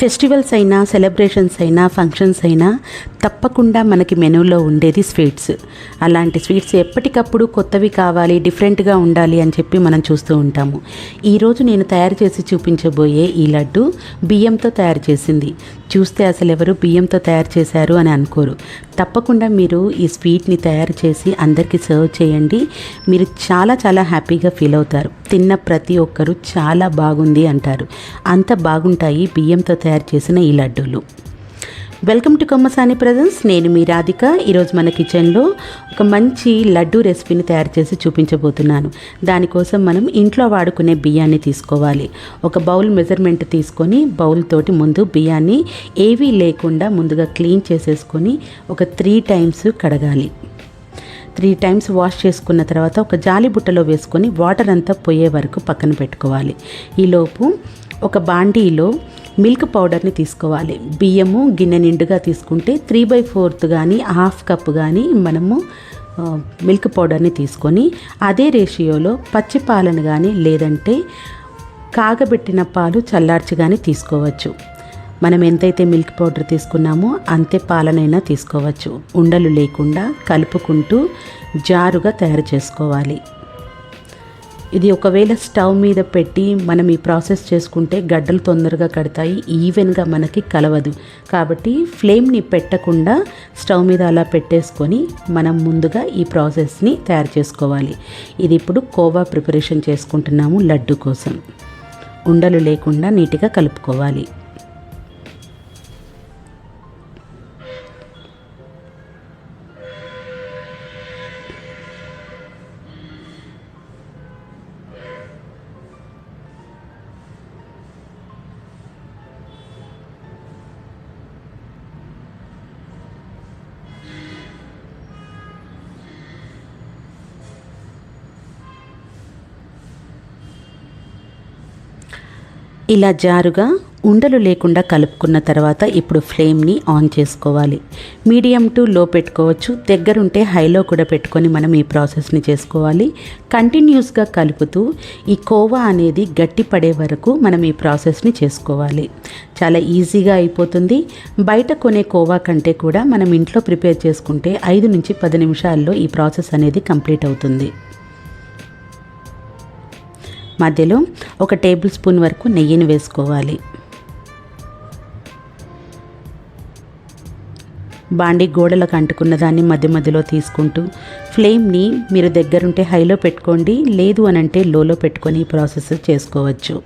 Festivals అయినా celebrations అయినా functions అయినా తప్పకుండా మనకి మెనూలో ఉండేది స్వీట్స్. అలాంటి స్వీట్స్ ఎప్పటికప్పుడు కొత్తవి కావాలి డిఫరెంట్గా ఉండాలి అని చెప్పి మనం చూస్తూ ఉంటాము. ఈరోజు నేను తయారు చేసి చూపించబోయే ఈ లడ్డు బియ్యంతో తయారు చేసింది. చూస్తే అసలు ఎవరు బియ్యంతో తయారు చేశారు అని అనుకోరు. తప్పకుండా మీరు ఈ స్వీట్ని తయారు చేసి అందరికీ సర్వ్ చేయండి. మీరు చాలా చాలా హ్యాపీగా ఫీల్ అవుతారు. తిన్న ప్రతి ఒక్కరూ చాలా బాగుంది అంటారు. అంత బాగుంటాయి బియ్యంతో తయారు చేసిన ఈ లడ్డూలు. వెల్కమ్ టు కొమ్మసాని ప్రజెన్స్ నేను మీ రాధిక. ఈరోజు మన కిచెన్లో ఒక మంచి లడ్డూ రెసిపీని తయారు చేసి చూపించబోతున్నాను. దానికోసం మనం ఇంట్లో వాడుకునే బియ్యాన్ని తీసుకోవాలి. ఒక బౌల్ మెజర్మెంట్ తీసుకొని బౌల్ తోటి ముందు బియ్యాన్ని ఏవీ లేకుండా ముందుగా క్లీన్ చేసేసుకొని ఒక త్రీ టైమ్స్ కడగాలి. త్రీ టైమ్స్ వాష్ చేసుకున్న తర్వాత ఒక జాలి బుట్టలో వేసుకొని వాటర్ అంతా పోయే వరకు పక్కన పెట్టుకోవాలి. ఈలోపు ఒక బాండీలో మిల్క్ పౌడర్ని తీసుకోవాలి. బియ్యము గిన్నె నిండుగా తీసుకుంటే త్రీ బై ఫోర్త్ కానీ హాఫ్ కప్ కానీ మనము మిల్క్ పౌడర్ని తీసుకొని అదే రేషియోలో పచ్చి పాలను కానీ లేదంటే కాగబెట్టిన పాలు చల్లార్చి కానీ తీసుకోవచ్చు. మనం ఎంతైతే మిల్క్ పౌడర్ తీసుకున్నామో అంతే పాలనైనా తీసుకోవచ్చు. ఉండలు లేకుండా కలుపుకుంటూ జారుగా తయారు చేసుకోవాలి. ఇది ఒకవేళ స్టవ్ మీద పెట్టి మనం ఈ ప్రాసెస్ చేసుకుంటే గడ్డలు తొందరగా కడతాయి ఈవెన్గా మనకి కలవదు. కాబట్టి ఫ్లేమ్ని పెట్టకుండా స్టవ్ మీద అలా పెట్టేసుకొని మనం ముందుగా ఈ ప్రాసెస్ని తయారు చేసుకోవాలి. ఇది ఇప్పుడు కోవా ప్రిపరేషన్ చేసుకుంటున్నాము లడ్డు కోసం. ఉండలు లేకుండా నీట్గా కలుపుకోవాలి. ఇలా జారుగా ఉండలు లేకుండా కలుపుకున్న తర్వాత ఇప్పుడు ఫ్లేమ్ని ఆన్ చేసుకోవాలి. మీడియం టు లో పెట్టుకోవచ్చు. దగ్గరుంటే హైలో కూడా పెట్టుకొని మనం ఈ ప్రాసెస్ని చేసుకోవాలి. కంటిన్యూస్గా కలుపుతూ ఈ కోవా అనేది గట్టి పడే వరకు మనం ఈ ప్రాసెస్ని చేసుకోవాలి. చాలా ఈజీగా అయిపోతుంది. బయట కొనే కోవా కంటే కూడా మనం ఇంట్లో ప్రిపేర్ చేసుకుంటే ఐదు నుంచి పది నిమిషాల్లో ఈ ప్రాసెస్ అనేది కంప్లీట్ అవుతుంది. మధ్యలో ఒక టేబుల్ స్పూన్ వరకు నెయ్యిని వేసుకోవాలి. బాండి గోడలకు అంటుకున్న దాన్ని మధ్య మధ్యలో తీసుకుంటూ ఫ్లేమ్ని మీరు దగ్గరుంటే హైలో పెట్టుకోండి లేదు అని అంటే లోలో పెట్టుకొని ఈ ప్రాసెస్ చేసుకోవచ్చు.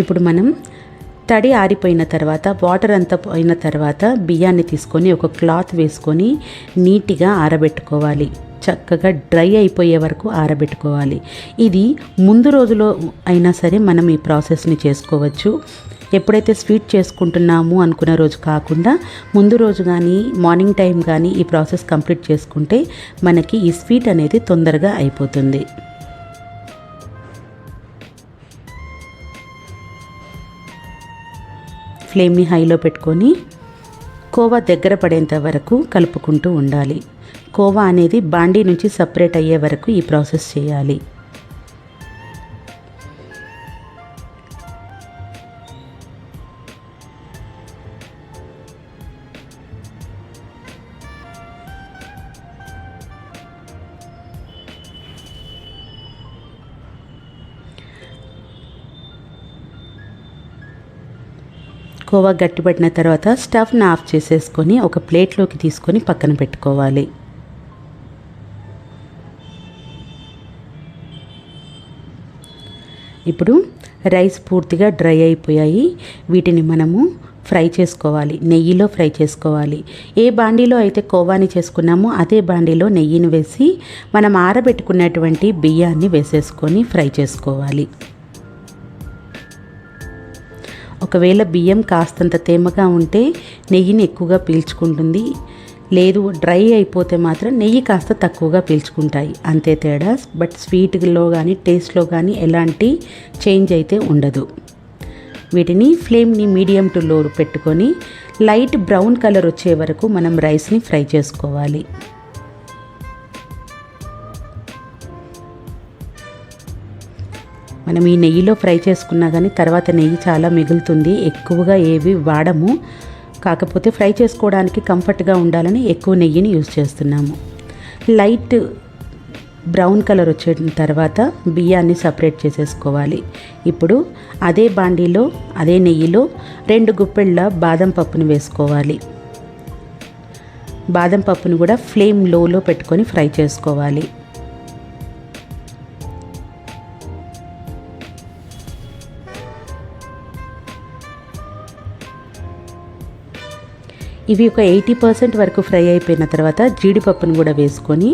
ఇప్పుడు మనం తడి ఆరిపోయిన తర్వాత వాటర్ అంతా పోయిన తర్వాత బియ్యాన్ని తీసుకొని ఒక క్లాత్ వేసుకొని నీట్గా ఆరబెట్టుకోవాలి. చక్కగా డ్రై అయిపోయే వరకు ఆరబెట్టుకోవాలి. ఇది ముందు రోజులో అయినా సరే మనం ఈ ప్రాసెస్ని చేసుకోవచ్చు. ఎప్పుడైతే స్వీట్ చేసుకుంటున్నాము అనుకున్న రోజు కాకుండా ముందు రోజు కానీ మార్నింగ్ టైం కానీ ఈ ప్రాసెస్ కంప్లీట్ చేసుకుంటే మనకి ఈ స్వీట్ అనేది తొందరగా అయిపోతుంది. ఫ్లేమ్ని హైలో పెట్టుకొని కోవా దగ్గర పడేంత వరకు కలుపుకుంటూ ఉండాలి. కోవా అనేది బాండీ నుంచి సపరేట్ అయ్యే వరకు ఈ ప్రాసెస్ చేయాలి. కోవా గట్టిపడిన తర్వాత స్టవ్ని ఆఫ్ చేసేసుకొని ఒక ప్లేట్లోకి తీసుకొని పక్కన పెట్టుకోవాలి. ఇప్పుడు రైస్ పూర్తిగా డ్రై అయిపోయాయి. వీటిని మనము ఫ్రై చేసుకోవాలి. నెయ్యిలో ఫ్రై చేసుకోవాలి. ఏ బాండీలో అయితే కోవాని చేసుకున్నామో అదే బాండీలో నెయ్యిని వేసి మనం ఆరబెట్టుకున్నటువంటి బియ్యాన్ని వేసేసుకొని ఫ్రై చేసుకోవాలి. ఒకవేళ బియ్యం కాస్తంత తేమగా ఉంటే నెయ్యిని ఎక్కువగా పీల్చుకుంటుంది. లేదు డ్రై అయిపోతే మాత్రం నెయ్యి కాస్త తక్కువగా పీల్చుకుంటాయి. అంతే తేడా. బట్ స్వీట్లో కానీ టేస్ట్లో కానీ ఎలాంటి చేంజ్ అయితే ఉండదు. వీటిని ఫ్లేమ్ని మీడియం టు లో పెట్టుకొని లైట్ బ్రౌన్ కలర్ వచ్చే వరకు మనం రైస్ని ఫ్రై చేసుకోవాలి. మనం ఈ నెయ్యిలో ఫ్రై చేసుకున్నా కానీ తర్వాత నెయ్యి చాలా మిగులుతుంది. ఎక్కువగా ఏవి వాడము. కాకపోతే ఫ్రై చేసుకోవడానికి కంఫర్ట్గా ఉండాలని ఎక్కువ నెయ్యిని యూజ్ చేస్తున్నాము. లైట్ బ్రౌన్ కలర్ వచ్చిన తర్వాత బియ్యాన్ని సపరేట్ చేసేసుకోవాలి. ఇప్పుడు అదే బాండీలో అదే నెయ్యిలో రెండు గుప్పెళ్ళ బాదం పప్పును వేసుకోవాలి. బాదం పప్పును కూడా ఫ్లేమ్ లోలో పెట్టుకొని ఫ్రై చేసుకోవాలి. ఇవి ఒక ఎయిటీ పర్సెంట్ వరకు ఫ్రై అయిపోయిన తర్వాత జీడిపప్పును కూడా వేసుకొని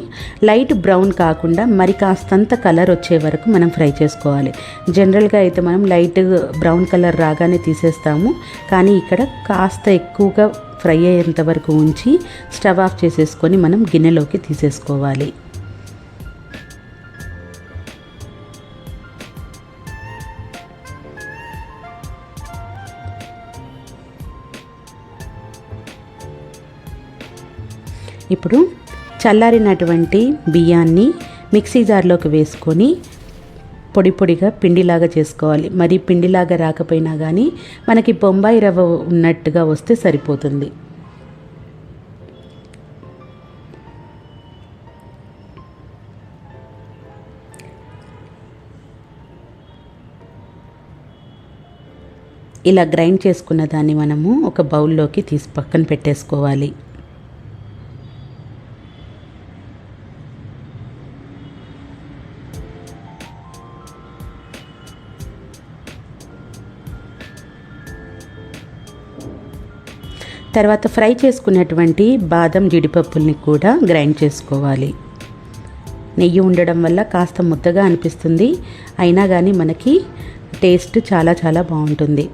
లైట్ బ్రౌన్ కాకుండా మరి కాస్తంత కలర్ వచ్చే వరకు మనం ఫ్రై చేసుకోవాలి. జనరల్గా అయితే మనం లైట్ బ్రౌన్ కలర్ రాగానే తీసేస్తాము. కానీ ఇక్కడ కాస్త ఎక్కువగా ఫ్రై అయ్యేంత వరకు ఉంచి స్టవ్ ఆఫ్ చేసేసుకొని మనం గిన్నెలోకి తీసేసుకోవాలి. ఇప్పుడు చల్లారినటువంటి బియ్యాన్ని మిక్సీ జార్లోకి వేసుకొని పొడి పొడిగా పిండిలాగా చేసుకోవాలి. మరి పిండిలాగా రాకపోయినా కానీ మనకి బొంబాయి రవ్వ ఉన్నట్టుగా వస్తే సరిపోతుంది. ఇలా గ్రైండ్ చేసుకున్న దాన్ని మనము ఒక బౌల్లోకి తీసి పక్కన పెట్టేసుకోవాలి. తర్వాత ఫ్రై చేసుకున్నటువంటి బాదం జీడిపప్పుల్ని కూడా గ్రైండ్ చేసుకోవాలి. నెయ్యి ఉండడం వల్ల కాస్త ముద్దగా అనిపిస్తుంది. అయినా కానీ మనకి టేస్ట్ చాలా చాలా బాగుంటుంది.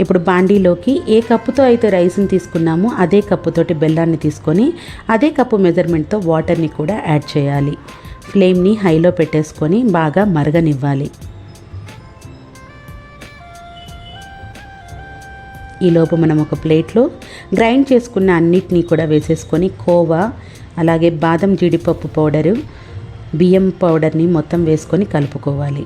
ఇప్పుడు బాండీలోకి ఏ కప్పుతో అయితే రైస్ని తీసుకున్నామో అదే కప్పుతోటి బెల్లాన్ని తీసుకొని అదే కప్పు మెజర్మెంట్తో వాటర్ని కూడా యాడ్ చేయాలి. ఫ్లేమ్ని హైలో పెట్టేసుకొని బాగా మరగనివ్వాలి. ఈలోపు మనం ఒక ప్లేట్లో గ్రైండ్ చేసుకున్న అన్నిటినీ కూడా వేసేసుకొని కోవా అలాగే బాదం జీడిపప్పు పౌడరు బియ్యం పౌడర్ని మొత్తం వేసుకొని కలుపుకోవాలి.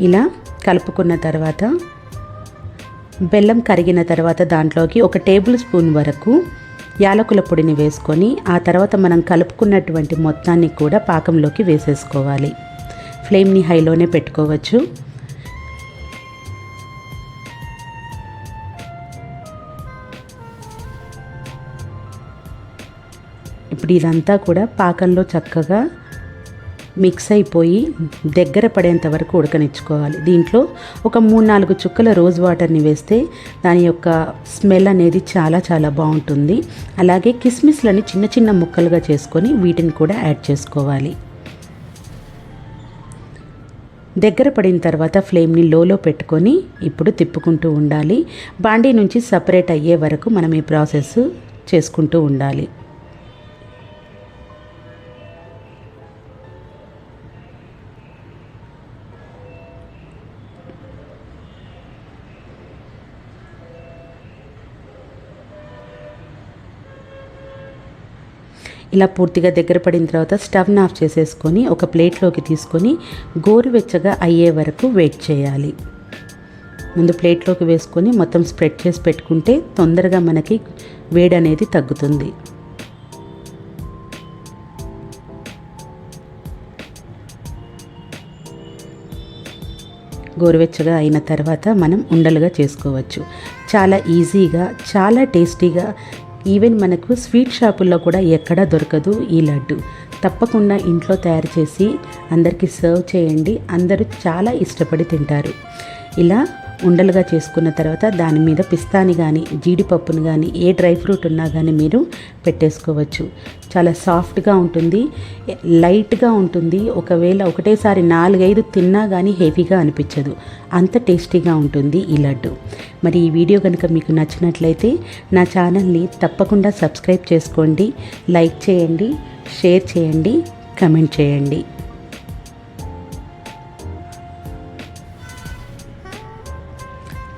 ఇలా కలుపుకున్న తర్వాత బెల్లం కరిగిన తర్వాత దాంట్లోకి ఒక టేబుల్ స్పూన్ వరకు యాలకుల పొడిని వేసుకొని ఆ తర్వాత మనం కలుపుకున్నటువంటి మొత్తాన్ని కూడా పాకంలోకి వేసేసుకోవాలి. ఫ్లేమ్ని హైలోనే పెట్టుకోవచ్చు. ఇప్పుడు ఇదంతా కూడా పాకంలో చక్కగా మిక్స్ అయిపోయి దగ్గర పడేంత వరకు ఉడకనిచ్చుకోవాలి. దీంట్లో ఒక మూడు నాలుగు చుక్కల రోజ్ వాటర్ని వేస్తే దాని యొక్క స్మెల్ అనేది చాలా చాలా బాగుంటుంది. అలాగే కిస్మిస్లని చిన్న చిన్న ముక్కలుగా చేసుకొని వీటిని కూడా యాడ్ చేసుకోవాలి. దగ్గర పడిన తర్వాత ఫ్లేమ్ని లోలో పెట్టుకొని ఇప్పుడు తిప్పుకుంటూ ఉండాలి. బాండీ నుంచి సపరేట్ అయ్యే వరకు మనం ఈ ప్రాసెస్ చేసుకుంటూ ఉండాలి. ఇలా పూర్తిగా దగ్గర పడిన తర్వాత స్టవ్ని ఆఫ్ చేసేసుకొని ఒక ప్లేట్లోకి తీసుకొని గోరువెచ్చగా అయ్యే వరకు వెయిట్ చేయాలి. ముందు ప్లేట్లోకి వేసుకొని మొత్తం స్ప్రెడ్ చేసి పెట్టుకుంటే తొందరగా మనకి వేడి అనేది తగ్గుతుంది. గోరువెచ్చగా అయిన తర్వాత మనం ఉండలుగా చేసుకోవచ్చు. చాలా ఈజీగా చాలా టేస్టీగా ఈవెన్ మనకు స్వీట్ షాపుల్లో కూడా ఎక్కడా దొరకదు ఈ లడ్డు. తప్పకుండా ఇంట్లో తయారు చేసి అందరికీ సర్వ్ చేయండి. అందరూ చాలా ఇష్టపడి తింటారు. ఇలా ఉండలుగా చేసుకున్న తర్వాత దాని మీద పిస్తాని కానీ జీడిపప్పును కానీ ఏ డ్రై ఫ్రూట్ ఉన్నా కానీ మీరు పెట్టేసుకోవచ్చు. చాలా సాఫ్ట్గా ఉంటుంది లైట్గా ఉంటుంది. ఒకవేళ ఒకటేసారి నాలుగైదు తిన్నా కానీ హెవీగా అనిపించదు. అంత టేస్టీగా ఉంటుంది ఈ లడ్డు. మరి ఈ వీడియో కనుక మీకు నచ్చినట్లయితే నా ఛానల్ని తప్పకుండా సబ్స్క్రైబ్ చేసుకోండి లైక్ చేయండి షేర్ చేయండి కమెంట్ చేయండి.